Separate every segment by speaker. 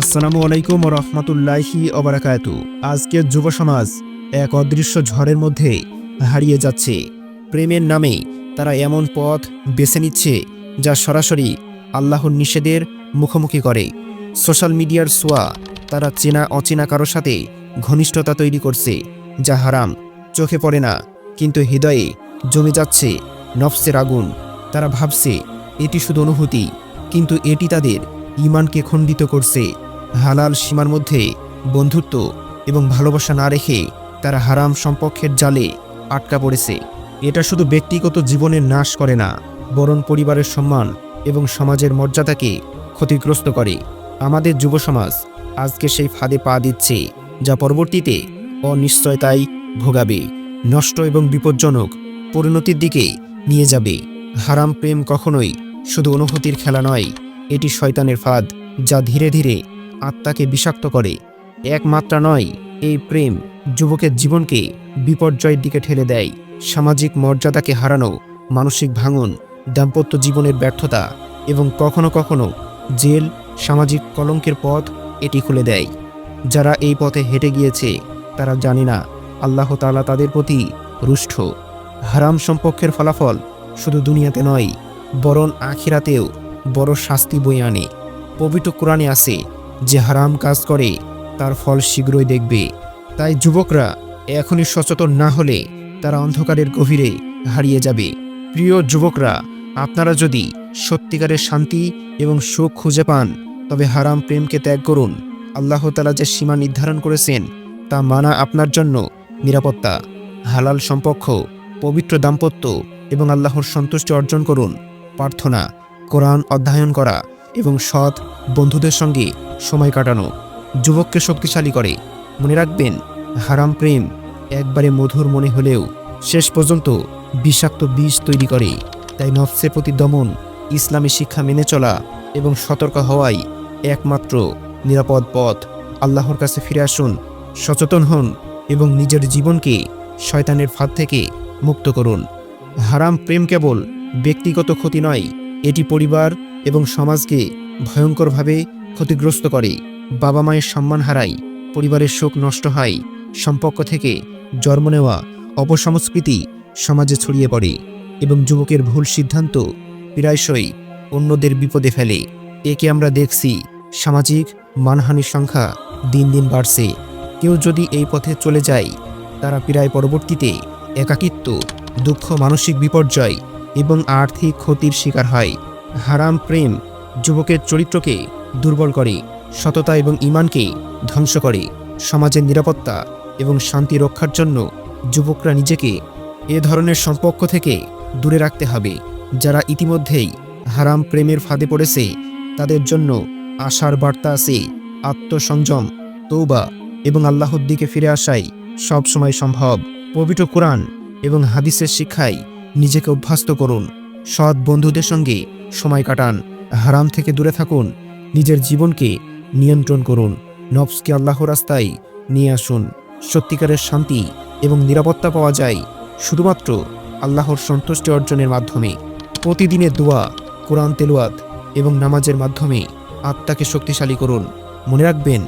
Speaker 1: আসসালামু আলাইকুম রহমতুল্লাহি অবরাকাতু আজকের যুব সমাজ এক অদৃশ্য ঝড়ের মধ্যে হারিয়ে যাচ্ছে। প্রেমের নামে তারা এমন পথ বেছে নিচ্ছে যা সরাসরি আল্লাহর নিষেধের মুখোমুখি করে। সোশ্যাল মিডিয়ার সোয়া তারা চেনা অচেনা কারোর সাথে ঘনিষ্ঠতা তৈরি করছে, যা হারাম, চোখে পড়ে না, কিন্তু হৃদয়ে জমে যাচ্ছে নফসের আগুন। তারা ভাবছে, এটি শুধু অনুভূতি, কিন্তু এটি তাদের ইমানকে খণ্ডিত করছে। হালাল সীমার মধ্যে বন্ধুত্ব এবং ভালোবাসা না রেখে তারা হারাম সম্পর্কের জালে আটকা পড়েছে। এটা শুধু ব্যক্তিগত জীবনের নাশ করে না, বরং পরিবারের সম্মান এবং সমাজের মর্যাদাকে ক্ষতিগ্রস্ত করে। আমাদের যুব সমাজ আজকে সেই ফাঁদে পা দিচ্ছে, যা পরবর্তীতে অনিশ্চয়তায় ভোগাবে, নষ্ট এবং বিপজ্জনক পরিণতির দিকে নিয়ে যাবে। হারাম প্রেম কখনোই শুধু অনুভূতির খেলা নয়, এটি শয়তানের ফাঁদ যা ধীরে ধীরে আত্মাকে বিষাক্ত করে। একমাত্রা নয়, এই প্রেম যুবকের জীবনকে বিপর্যয়ের দিকে ঠেলে দেয়। সামাজিক মর্যাদাকে হারানো, মানসিক ভাঙন, দাম্পত্য জীবনের ব্যর্থতা এবং কখনো কখনো জেল, সামাজিক কলঙ্কের পথ এটি খুলে দেয়। যারা এই পথে হেঁটে গিয়েছে, তারা জানে না, আল্লাহ তাআলা তাদের প্রতি রুষ্ট। হারাম সম্পর্কের ফলাফল শুধু দুনিয়াতে নয়, বরং আখিরাতেও বড় শাস্তি বই আনে। পবিত্র কোরআনে আছে যে হারাম কাজ করে, তার ফল শীঘ্রই দেখবে। তাই যুবকরা, এখনই সচেতন না হলে তারা অন্ধকারের গভীরে হারিয়ে যাবে। প্রিয় যুবকরা, আপনারা যদি সত্যিকারের শান্তি এবং সুখ খুঁজে পান, তবে হারাম প্রেমকে ত্যাগ করুন। আল্লাহ তালা যে সীমা নির্ধারণ করেছেন, তা মানা আপনার জন্য নিরাপত্তা। হালাল সম্পর্ক পবিত্র দাম্পত্য এবং আল্লাহর সন্তুষ্টি অর্জন করুন। প্রার্থনা, কোরআন অধ্যয়ন করা এবং সৎ বন্ধুদের সঙ্গে সময় কাটানো। যুবককে শক্তিশালী করে। মনে রাখবেন, হারাম প্রেম একবারে মধুর মনে হলেও শেষ পর্যন্ত বিষাক্ত বিষ তৈরি করে। তাই নফসের প্রতি দমন, ইসলামী শিক্ষা মেনে চলা এবং সতর্ক হওয়াই একমাত্র নিরাপদ পথ। আল্লাহর কাছে ফিরে আসুন, সচেতন হন এবং নিজের জীবনকে শয়তানের ফাঁদ থেকে মুক্ত করুন। হারাম প্রেম কেবল ব্যক্তিগত ক্ষতি নয় এটি পরিবার এবং সমাজকে ভয়ঙ্করভাবে ক্ষতিগ্রস্ত করে। বাবা মায়ের সম্মান হারায়, পরিবারের শোক নষ্ট হয়, সম্পর্ক থেকে জন্ম নেওয়া অপসংস্কৃতি সমাজে ছড়িয়ে পড়ে এবং যুবকের ভুল সিদ্ধান্ত প্রায়শই অন্যদের বিপদে ফেলে। একে আমরা দেখছি, সামাজিক মানহানির সংখ্যা দিন দিন বাড়ছে। কেউ যদি এই পথে চলে যায়, তারা প্রায় পরবর্তীতে একাকিত্ব, দুঃখ, মানসিক বিপর্যয় এবং আর্থিক ক্ষতির শিকার হয়। হারাম প্রেম যুবকের চরিত্রকে দুর্বল করে, সততা এবং ইমানকে ধ্বংস করে। সমাজের নিরাপত্তা এবং শান্তি রক্ষার জন্য যুবকরা নিজেকে এ ধরনের সম্পর্ক থেকে দূরে রাখতে হবে, যারা ইতিমধ্যেই হারাম প্রেমের ফাঁদে পড়েছে। তাদের জন্য আশার বার্তা আছে, আত্মসংযম তৌবা এবং আল্লাহর দিকে ফিরে আসাই সবসময় সম্ভব। পবিত্র কোরআন এবং হাদিসের শিক্ষায় নিজেকে অভ্যস্ত করুন। সৎ বন্ধুদের সঙ্গে সময় কাটান। হারাম থেকে দূরে থাকুন। নিজের জীবনকে নিয়ন্ত্রণ করুন। নফসকে আল্লাহ রাস্তায় নিয়ে আসুন। সত্যিকারের শান্তি এবং নিরাপত্তা পাওয়া যায় শুধুমাত্র আল্লাহর সন্তুষ্টি অর্জনের মাধ্যমে। প্রতিদিনের দোয়া, কোরআন তেলোয়াত এবং নামাজের মাধ্যমে আত্মাকে শক্তিশালী করুন। মনে রাখবেন,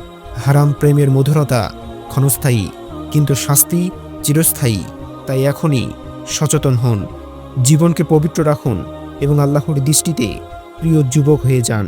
Speaker 1: হারাম প্রেমের মধুরতা ক্ষণস্থায়ী, কিন্তু শাস্তি চিরস্থায়ী। তাই এখনই সচেতন হন। জীবনকে পবিত্র রাখুন এবং আল্লাহর দৃষ্টিতে প্রিয় যুবক হয়ে যান।